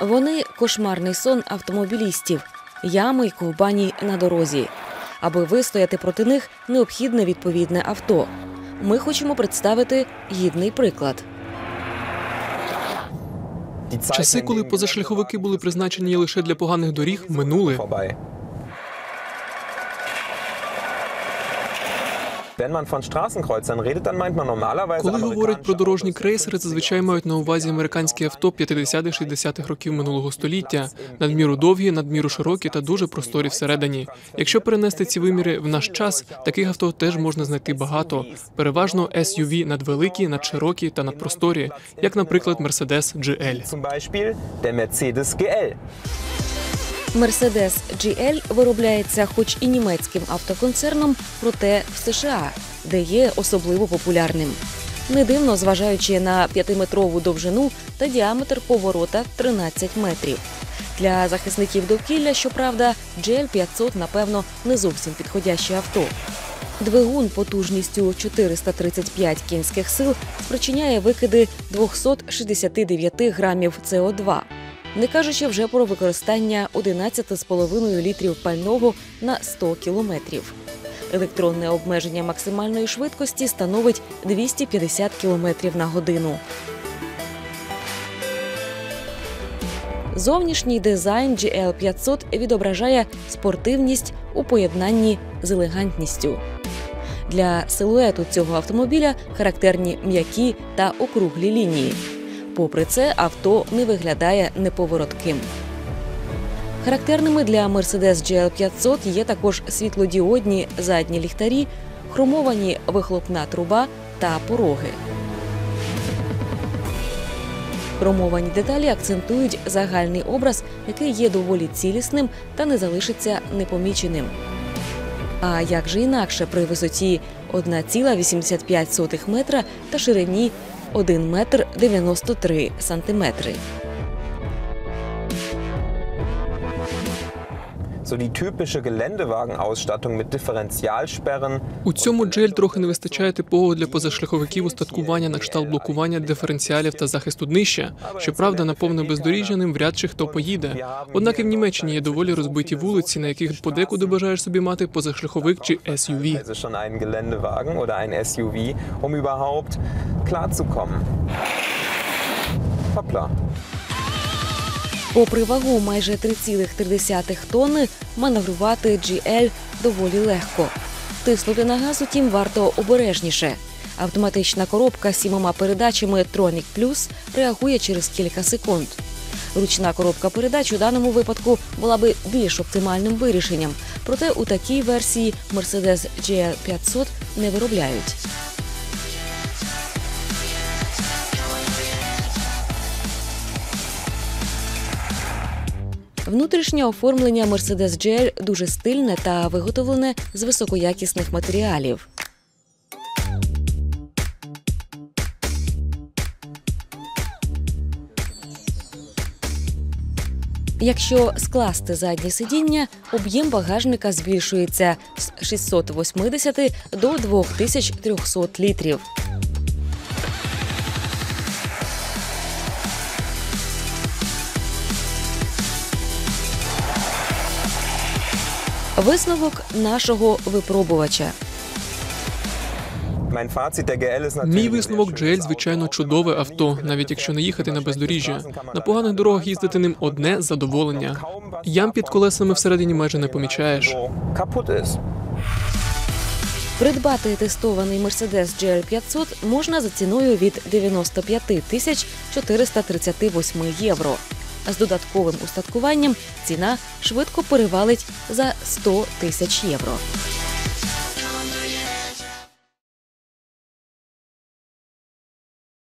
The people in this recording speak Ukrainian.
Вони кошмарний сон автомобілістів, ями й ковбані на дорозі. Аби вистояти проти них, необхідне відповідне авто. Ми хочемо представити гідний приклад. Часи, коли позашляховики були призначені лише для поганих доріг, минули. Коли говорять про дорожні крейсери, зазвичай мають на увазі американські авто 50-60-х років минулого століття, надміру довгі, надміру широкі та дуже просторі всередині. Якщо перенести ці виміри в наш час, таких авто теж можна знайти багато. Переважно SUV надвеликі, надширокі та надпросторі, як, наприклад, Mercedes GL. Mercedes GL. Виробляється, хоч і німецьким автоконцерном, проте в США, де є особливо популярним. Не дивно, зважаючи на п'ятиметрову довжину та діаметр поворота 13 метрів. Для захисників довкілля, щоправда, GL 500 напевно не зовсім підходяще авто. Двигун потужністю 435 кінських сил спричиняє викиди 269 грамів СО2, не кажучи вже про використання 11,5 літрів пального на 100 кілометрів. Електронне обмеження максимальної швидкості становить 250 км на годину. Зовнішній дизайн GL 500 відображає спортивність у поєднанні з елегантністю. Для силуету цього автомобіля характерні м'які та округлі лінії. Попри це, авто не виглядає неповоротким. Характерними для Mercedes GL 500 є також світлодіодні задні ліхтарі, хромовані вихлопна труба та пороги. Хромовані деталі акцентують загальний образ, який є доволі цілісним та не залишиться непоміченим. А як же інакше при висоті 1,85 метра та ширині 1 метр 93 сантиметри. So die typische Geländewagenausstattung mit Differentialsperren. У цьому GL трохи не вистачає типового для позашляховиків устаткування на кшталт блокування диференціалів та захисту днища. Щоправда, на повне бездоріжжя ним вряд чи хто поїде. Однак і в Німеччині є доволі розбиті вулиці, на яких подекуди бажаєш собі мати позашляховик чи SUV. SUV, um überhaupt klarzukommen. Hoppla. Попри вагу майже 3,3 тонни, маневрувати GL доволі легко. Тиснути на газ, утім, варто обережніше. Автоматична коробка з сімома передачами Tronic Plus реагує через кілька секунд. Ручна коробка передач у даному випадку була би більш оптимальним вирішенням, проте у такій версії Mercedes GL 500 не виробляють. Внутрішнє оформлення Mercedes GL дуже стильне та виготовлене з високоякісних матеріалів. Якщо скласти заднє сидіння, об'єм багажника збільшується з 680 до 2300 літрів. Висновок нашого випробувача. Мій висновок GL, звичайно, чудове авто, навіть якщо не їхати на бездоріжжя. На поганих дорогах їздити ним одне задоволення. Ям під колесами всередині майже не помічаєш. Придбати тестований Mercedes GL 500 можна за ціною від 95 тисяч 438 євро. З додатковим устаткуванням ціна швидко перевалить за 100 тисяч євро.